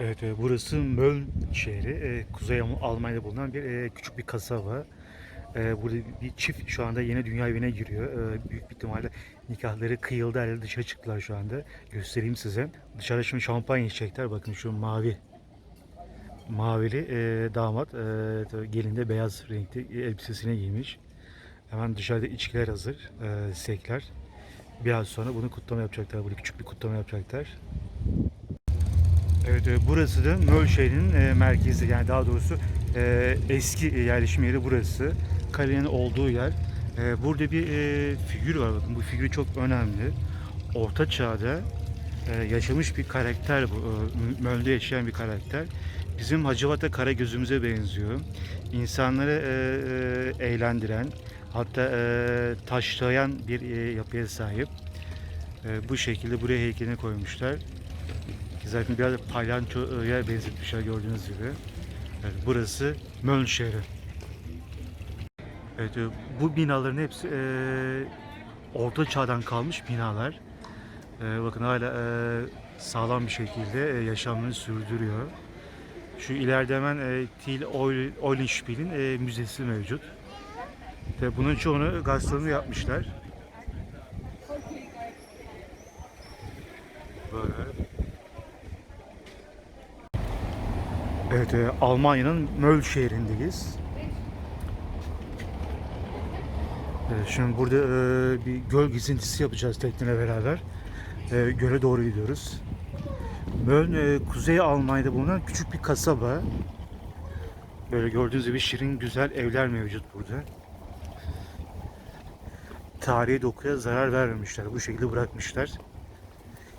Evet, e, burası Mölln şehri. E, Kuzey Al- Almanya'da bulunan bir e, küçük bir kasaba. Burada bir çift şu anda yeni dünya evine giriyor. Büyük bir ihtimalle nikahları kıyıldı, herhalde dışarı çıktılar şu anda. Göstereyim size. Dışarıda şimdi şampanya içecekler. Bakın şu mavi mavili damat gelin de beyaz renkli elbisesine giymiş. Hemen dışarıda içkiler hazır, sekler. Biraz sonra bunu kutlama yapacaklar. Burada küçük bir kutlama yapacaklar. Evet, e, burası da Möl şehrinin e, merkezi yani daha doğrusu e, eski yerleşim yeri burası. Kalenin olduğu yer. E, burada bir e, figür var bakın bu figür çok önemli. Orta çağda e, yaşamış bir karakter bu. E, Möl'de yaşayan bir karakter. Bizim Hacivat'a Karagöz'ümüze benziyor. İnsanları e, e, eğlendiren hatta e, taşlayan bir e, yapıya sahip. E, bu şekilde buraya heykelini koymuşlar. Zaten biraz palyançoya benzetmişler gördüğünüz gibi. Evet, burası Möln şehri. Evet, e, bu binaların hepsi e, orta çağdan kalmış binalar. E, bakın hala e, sağlam bir şekilde e, yaşamını sürdürüyor. Şu ileride hemen e, Thiel Oil- Eulenspiel'in e, müzesi mevcut. Ve bunun çoğunu gazetelerinde yapmışlar. Böyle. Evet, e, Almanya'nın Möl şehrindeyiz. Evet, şimdi burada e, bir göl gezintisi yapacağız tekneyle beraber. E, göle doğru gidiyoruz. Möl, e, Kuzey Almanya'da bulunan küçük bir kasaba. Böyle gördüğünüz gibi şirin güzel evler mevcut burada. Tarihi dokuya zarar vermemişler. Bu şekilde bırakmışlar.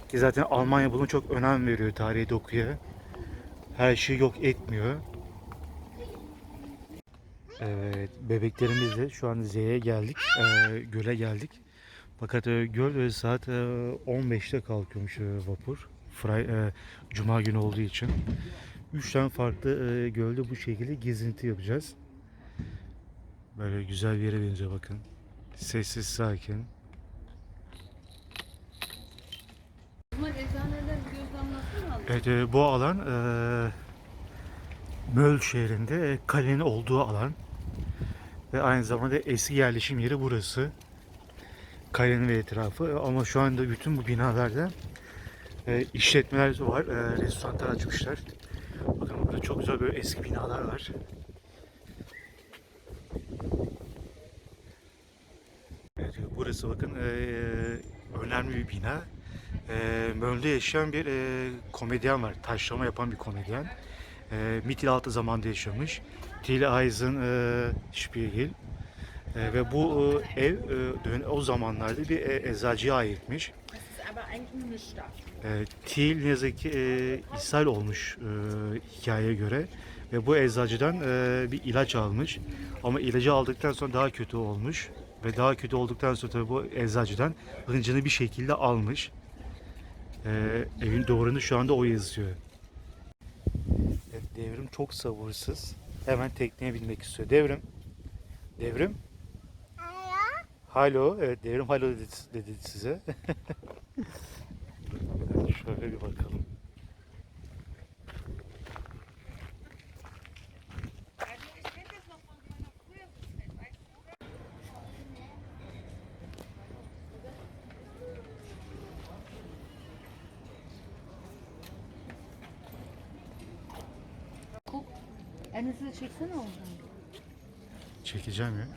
Ki zaten Almanya buna çok önem veriyor tarihi dokuya her şeyi yok etmiyor. Evet, bebeklerimizle şu an Z'ye geldik, e, göle geldik. Fakat e, göl e, saat e, 15'te kalkıyormuş e, vapur. Fray, e, Cuma günü olduğu için. Üç tane farklı e, gölde bu şekilde gezinti yapacağız. Böyle güzel bir yere benziyor bakın. Sessiz, sakin. Bunlar eczaneler göz damlası mı aldı? Evet, e, bu alan e, Möl şehrinde e, kalenin olduğu alan ve aynı zamanda eski yerleşim yeri burası. Kalenin ve etrafı ama şu anda bütün bu binalarda e, işletmeler var, e, restoranlar açmışlar. Bakın burada çok güzel böyle eski binalar var. Evet, burası bakın e, önemli bir bina. E, Möln'de yaşayan bir e, komedyen var. Taşlama yapan bir komedyen. E, Mittelalter zamanda yaşamış. Till Eisen e, Spiegel. E, ve bu e, ev e, o zamanlarda bir e, eczacıya aitmiş. E, Thiel ne yazık ki e, ishal olmuş e, hikayeye göre ve bu eczacıdan e, bir ilaç almış ama ilacı aldıktan sonra daha kötü olmuş ve daha kötü olduktan sonra tabii bu eczacıdan hıncını bir şekilde almış. E, evin doğrunu şu anda o yazıyor. Evet, devrim çok sabırsız. Hemen tekneye binmek istiyor. Devrim. Devrim. Halo. Evet devrim halo dedi, dedi size. Şöyle bir bakalım. Enes'i çeksene oradan. Çekeceğim ya.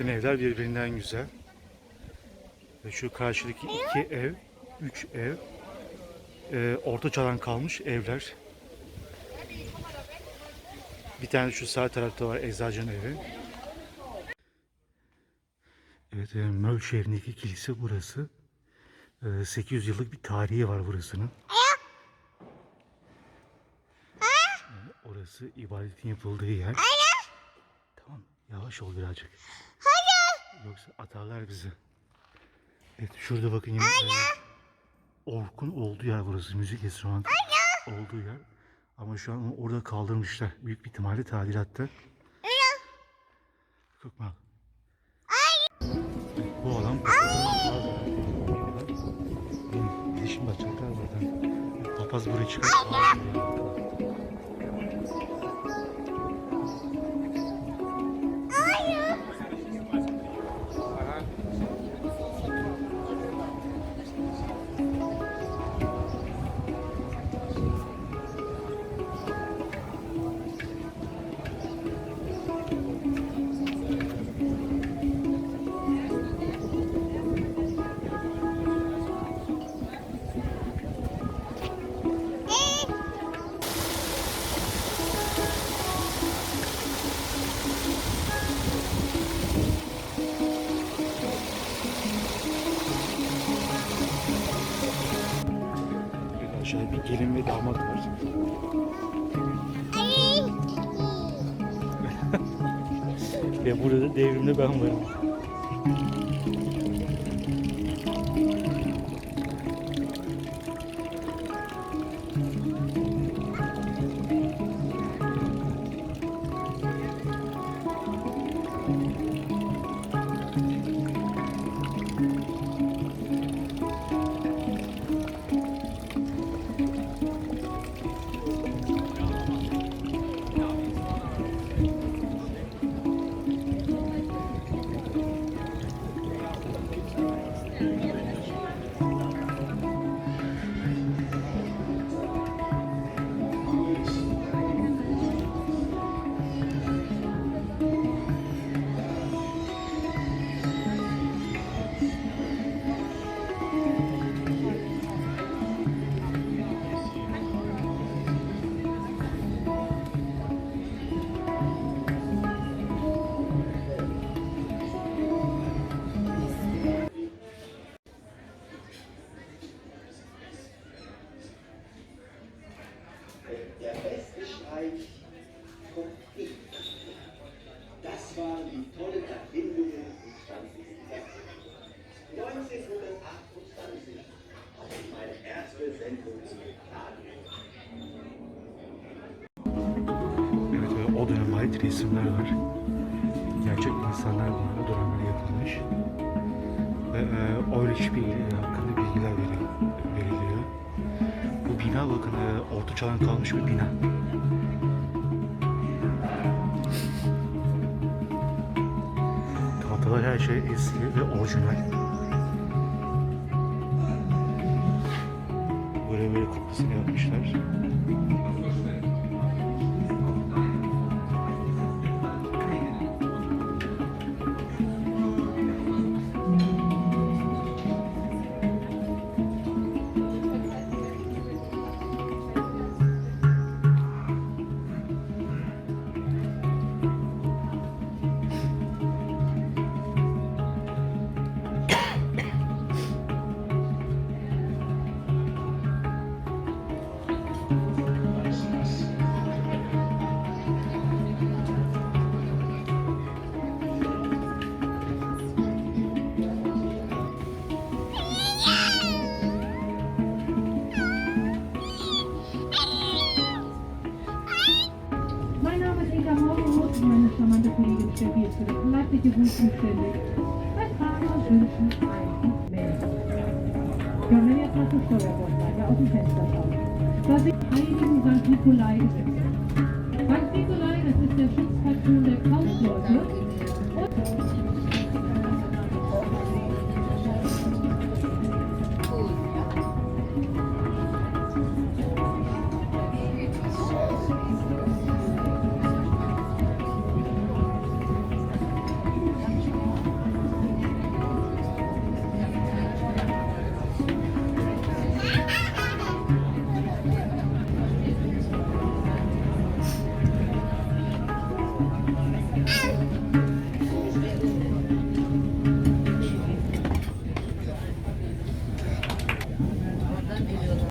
Bütün evler birbirinden güzel. Ve şu karşıdaki iki ev, üç ev, e, orta çağdan kalmış evler. Bir tane şu sağ tarafta var eczacının evi. Evet, e, Möl şehrindeki kilise burası. E, 800 yıllık bir tarihi var burasının. Yani Orası ibadetin yapıldığı yer. Tamam, yavaş ol birazcık. Yoksa atarlar bizi. Evet, şurada bakın yine. e, Orkun olduğu yer burası. Müzik enstrümanı olduğu yer. Ama şu an orada kaldırmışlar. Büyük bir ihtimalle tadilatta. Korkma. Bu alan Benim Gidişim bakacaklar buradan. Papaz buraya çıkar. Gelin ve damat var. ve burada da devrimde ben varım. Resimler var. Gerçek insanlar bunlar o dönemde yapılmış. Ve e, Oyrich Bilgi hakkında bilgiler veri- veriliyor. Bu bina bakın e, orta çağdan kalmış bir bina. Tahtalar her şey eski ve orijinal. Böyle böyle kupasını yapmışlar. staatliche Routen ständig. Ein Fahrer wünschen ein Mensch. Ja, wenn jetzt mal zum Steuerbord ja aus dem Fenster schaut, da sind heiligen St. Nikolai ist es. St. Nikolai, das ist der Schutzpatron der Kaufleute. Und